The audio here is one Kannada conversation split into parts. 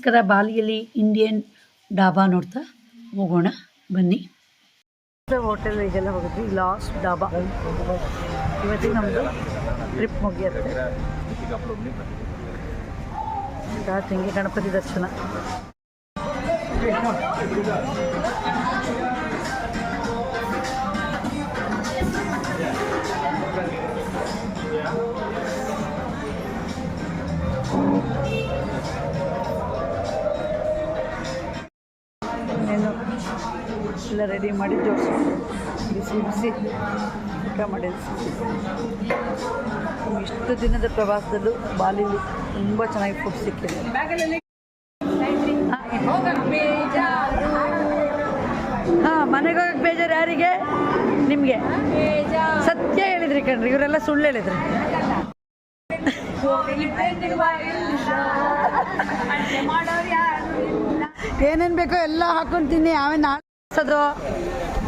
ನಮಸ್ಕಾರ ಬಾಲಿಯಲ್ಲಿ ಇಂಡಿಯನ್ ಡಾಬಾ ನೋಡ್ತಾ ಹೋಗೋಣ, ಬನ್ನಿ. ಹೋಟೆಲ್ ಇದೆಲ್ಲ ಹೋಗಿದ್ವಿ ಲಾಸ್ಟ್ ಡಾಬಾ ಇವತ್ತಿಗೆ ನಮ್ಮದು ಟ್ರಿಪ್ ಮುಗಿಯುತ್ತೆ. ತೆಂಗಿ ಗಣಪತಿ ದರ್ಶನ. ಎಲ್ಲ ರೆಡಿ ಮಾಡಿ ಜೋಡಿಸಿ. ಬಿಸಿ ಬಿಸಿ ಊಟ ಮಾಡಿ ಇಷ್ಟು ದಿನದ ಪ್ರವಾಸದಲ್ಲೂ ಬಾಲಿಲಿ ತುಂಬ ಚೆನ್ನಾಗಿ ಫುಡ್ ಸಿಕ್ಕಿದೆ. ಹಾಂ ಮನೆಗೆ ಹೋಗಕ್ಕೆ ಬೇಜಾರು ಯಾರಿಗೆ? ನಿಮಗೆ. ಸತ್ಯ ಹೇಳಿದ್ರಿ ಕಣ್ರಿ ಇವರೆಲ್ಲ ಸುಳ್ಳು ಹೇಳಿದ್ರಿ. ಏನೇನು ಬೇಕೋ ಎಲ್ಲ ಹಾಕೊಂಡು ತಿನ್ನಿ ಆಮೇಲೆ ನಾಡ್ಸೋದು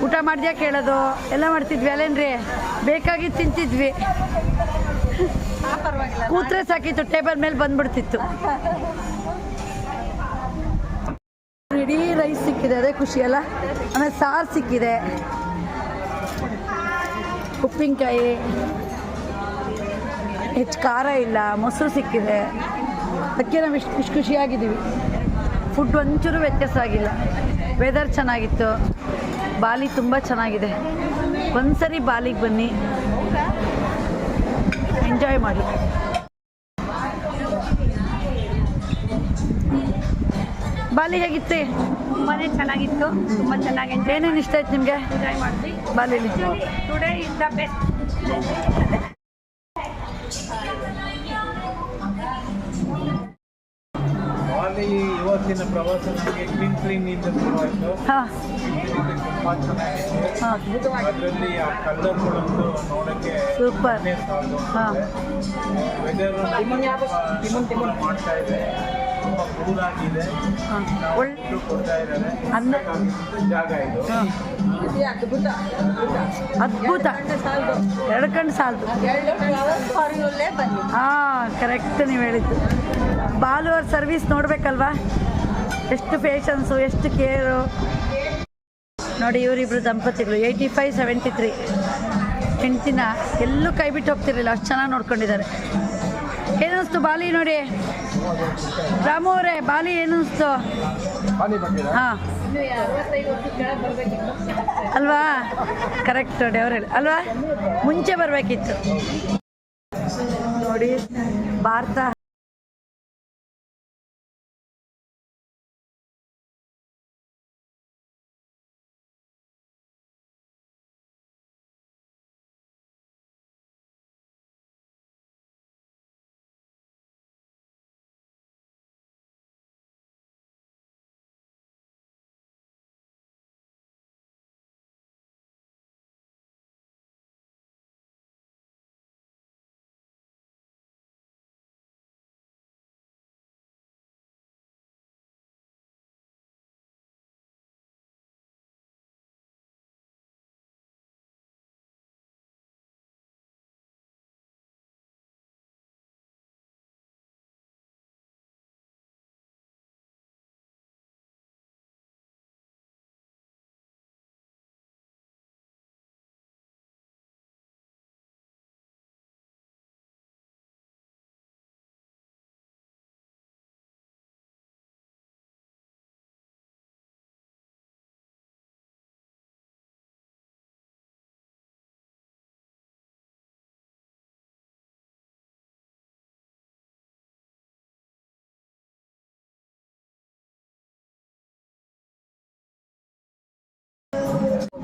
ಊಟ ಮಾಡಿದ್ಯಾ ಕೇಳೋದು? ಎಲ್ಲ ಮಾಡ್ತಿದ್ವಿ ಅಲ್ಲೇನ್ರಿ? ಬೇಕಾಗಿ ತಿಂತಿದ್ವಿ. ಕೂತ್ರೆ ಸಾಕಿತ್ತು ಟೇಬಲ್ ಮೇಲೆ ಬಂದ್ಬಿಡ್ತಿತ್ತು. ಇಡೀ ರೈಸ್ ಸಿಕ್ಕಿದೆ ಅದೇ ಖುಷಿ ಅಲ್ಲ? ಆಮೇಲೆ ಸಾರು ಸಿಕ್ಕಿದೆ. ಉಪ್ಪಿನಕಾಯಿ. ಹೆಚ್ಚು ಖಾರ ಇಲ್ಲ ಮೊಸರು ಸಿಕ್ಕಿದೆ. ಅದಕ್ಕೆ ನಾವು ಇಷ್ಟು ಖುಷಿ ಖುಷಿಯಾಗಿದ್ದೀವಿ. ಫುಡ್ ಒಂಚೂರು ವ್ಯತ್ಯಾಸ ಆಗಿಲ್ಲ. ವೆದರ್ ಚೆನ್ನಾಗಿತ್ತು. ಬಾಲಿ ತುಂಬ ಚೆನ್ನಾಗಿದೆ. ಒಂದ್ಸರಿ ಬಾಲಿಗೆ ಬನ್ನಿ. ಎಂಜಾಯ್ ಮಾಡಿ. ಬಾಲಿ ಹೇಗಿತ್ತು? ತುಂಬಾ ಚೆನ್ನಾಗಿತ್ತು. ತುಂಬ ಚೆನ್ನಾಗಿ ಏನೇನು ಇಷ್ಟ ಆಯ್ತು ನಿಮಗೆ? ಎಂಜಾಯ್ ಮಾಡಿದ್ವಿ ಬಾಲಿಲಿ. ಟುಡೇ ಇಸ್ ದ ಬೆಸ್ಟ್ ಇವತ್ತಿನ ಪ್ರವಾಸ ನಮಗೆ ಕ್ಲೀನ್ ಕ್ಲೀನ್ ಇಂದ ಶುರುವಾಯಿತು. ಅದರಲ್ಲಿ ಆ ಕಲರ್ಗಳಂತೂ ನೋಡಕ್ಕೆ ಸೂಪರ್ ವೆದರ್ ಮಾಡ್ತಾ ಇದೆ. ತುಂಬ ಕೊಡ್ತಾ ಇದ್ದಾರೆ. ಜಾಗ ಅದ್ಭುತ. ಎರಡು ಕಣ್ಣು ಸಾಲದು. ಹಾಂ ಕರೆಕ್ಟ್ ನೀವು ಹೇಳಿದ್ದು. ಬಾಲು ಅವ್ರ ಸರ್ವಿಸ್ ನೋಡ್ಬೇಕಲ್ವಾ? ಎಷ್ಟು ಪೇಷನ್ಸು ಎಷ್ಟು ಕೇರು ನೋಡಿ ಇವರಿಬ್ರು ದಂಪತಿಗಳು ಏಯ್ಟಿ ಫೈವ್ ಸೆವೆಂಟಿ ತ್ರೀ ಹೆಂಡ್ತಿನ ಎಲ್ಲೂ ಕೈ ಬಿಟ್ಟು ಹೋಗ್ತಿರಲಿಲ್ಲ ಅಷ್ಟು ಚೆನ್ನಾಗಿ ನೋಡ್ಕೊಂಡಿದ್ದಾರೆ. ಏನಿಸ್ತು ಬಾಲಿ ನೋಡಿ? ರಾಮು ಅವರೇ ಬಾಲಿ ಏನಿಸ್ತು ಹಾಂ. ಅಲ್ವಾ? ಕರೆಕ್ಟ್ ನೋಡಿ ಅವ್ರು ಹೇಳಿ. ಅಲ್ವಾ? ಮುಂಚೆ ಬರಬೇಕಿತ್ತು. ನೋಡಿ ಭಾರತ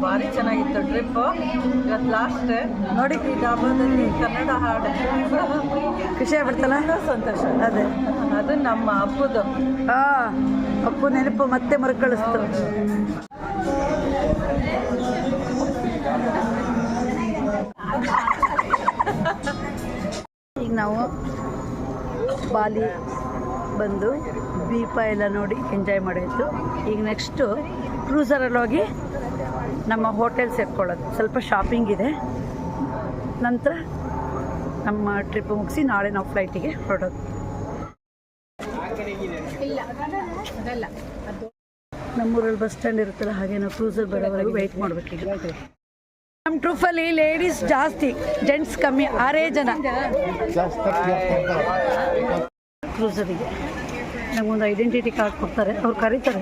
ಭಾರಿ ಚೆನ್ನಾಗಿತ್ತು ಟ್ರಿಪ್ ಇವತ್ತು ಲಾಸ್ಟ್ ನೋಡಿ ಈ ಡಾಬಾದಲ್ಲಿ ಕನ್ನಡ ಹಾಡು. ಖುಷಿ ಆಗ್ಬಿಡ್ತಲ್ಲ? ಸಂತೋಷ. ಅದೇ. ಅದು ನಮ್ಮ ಅಪ್ಪದು ಹಾ ಅಪ್ಪು ನೆನಪು ಮತ್ತೆ ಮರುಕಳಿಸ್ತು. ಈಗ ನಾವು ಬಾಲಿ ಬಂದು ದೀಪ ಎಲ್ಲ ನೋಡಿ ಎಂಜಾಯ್ ಮಾಡಿದ್ದು. ಈಗ ನೆಕ್ಸ್ಟು ಕ್ರೂಸರಲ್ಲಿ ಹೋಗಿ ನಮ್ಮ ಹೋಟೆಲ್ ಸೇರ್ಕೊಳ್ಳೋದು. ಸ್ವಲ್ಪ ಶಾಪಿಂಗ್ ಇದೆ. ನಂತರ ನಮ್ಮ ಟ್ರಿಪ್ ಮುಗಿಸಿ ನಾಳೆ ನಾವು ಫ್ಲೈಟಿಗೆ ಹೊರಡೋದು. ಇಲ್ಲ ಅದಲ್ಲ. ಅದು ನಮ್ಮೂರಲ್ಲಿ ಬಸ್ ಸ್ಟ್ಯಾಂಡ್ ಇರುತ್ತಲ್ಲ ಹಾಗೆ ನಾವು ಕ್ರೂಸರ್ ಬರೋವರೆಗೂ ವೆಯ್ಟ್ ಮಾಡ್ಬೇಕೀಗ ನಮ್ಮ ಟ್ರೂಫಲ್ಲಿ ಲೇಡೀಸ್ ಜಾಸ್ತಿ ಜೆಂಟ್ಸ್ ಕಮ್ಮಿ ಆರೇ ಜನ. ಕ್ರೂಸರಿಗೆ ನಮಗೊಂದು ಐಡೆಂಟಿಟಿ ಕಾರ್ಡ್ ಕೊಡ್ತಾರೆ. ಅವ್ರು ಕರೀತಾರೆ.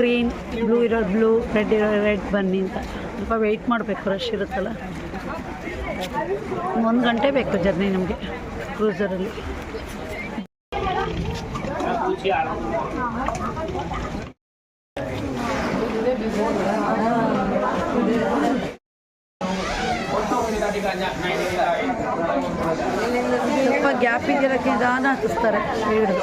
ಗ್ರೀನ್ ಬ್ಲೂ ಇರೋ ಬ್ಲೂ ರೆಡ್ ಇರೋ ರೆಡ್ ಬನ್ನಿ ಅಂತ. ಸ್ವಲ್ಪ ವೆಯ್ಟ್ ಮಾಡಬೇಕು ರಶ್ ಇರುತ್ತಲ್ಲ. ಒಂದು ಗಂಟೆ ಬೇಕು ಜರ್ನಿ ನಮಗೆ ಕ್ರೂಸರಲ್ಲಿ ಗ್ಯಾಪ್ ಇದೆಯಲ್ಲ ನಿಧಾನ ಹತ್ತಿಸ್ತಾರೆ ಹಿಡಿದು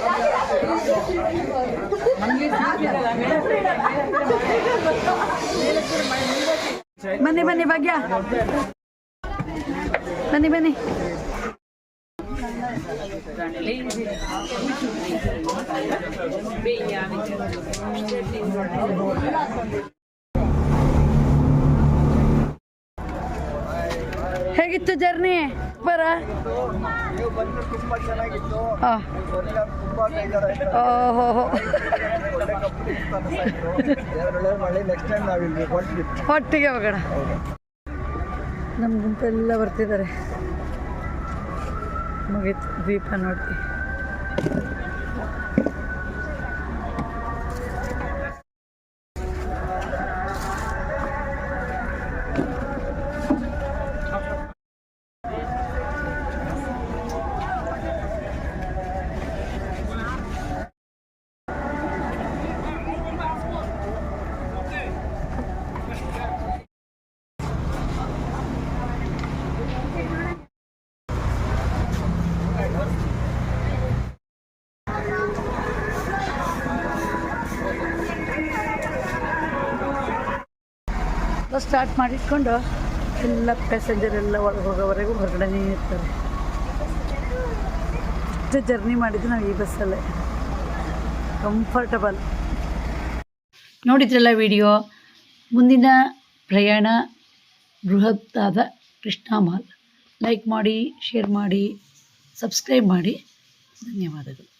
ಬನ್ನಿ ಬನ್ನಿ ಭಾಗ್ಯ ಬನ್ನಿ ಬನ್ನಿ ಹೇಗಿತ್ತು ಜರ್ನಿ ಬರ ನೀವು ಬಂದು ತುಂಬಾ ಚೆನ್ನಾಗಿತ್ತು ಹಾಂ ಬರ್ಲಿಲ್ಲ ತುಂಬಾ ಬೇಜಾರಾಯ್ತು ಓಹೋ ಒಳ್ಳೆ ಕಂಪ್ನಿ ಒಳ್ಳೆ ಮಳೆ ನೆಕ್ಸ್ಟ್ ಟೈಮ್ ನಾವಿಲ್ಲಿ ಬರ. ಒಟ್ಟಿಗೆ ಹೋಗೋಣ. ನಮ್ಮ ಗುಂಪೆಲ್ಲ ಬರ್ತಿದ್ದಾರೆ. ಮುಗೀತು. ದ್ವೀಪ ನೋಡಿ ಸ್ಟಾರ್ಟ್ ಮಾಡಿಟ್ಕೊಂಡು ಎಲ್ಲ ಪ್ಯಾಸೆಂಜರ್ ಎಲ್ಲ ಒಳಗೆ ಹೋಗೋವರೆಗೂ ಹೊರಗಡೆ ಇರ್ತಾರೆ. ಇಷ್ಟು ಜರ್ನಿ ಮಾಡಿದ್ದು ನಾವು ಈ ಬಸ್ಸಲ್ಲೇ ಕಂಫರ್ಟಬಲ್ ನೋಡಿದ್ರಲ್ಲ ವಿಡಿಯೋ ಮುಂದಿನ ಪ್ರಯಾಣ ಬೃಹತ್ತಾದ ಕೃಷ್ಣ ಮಾಲ್ ಲೈಕ್ ಮಾಡಿ ಶೇರ್ ಮಾಡಿ ಸಬ್ಸ್ಕ್ರೈಬ್ ಮಾಡಿ. ಧನ್ಯವಾದಗಳು.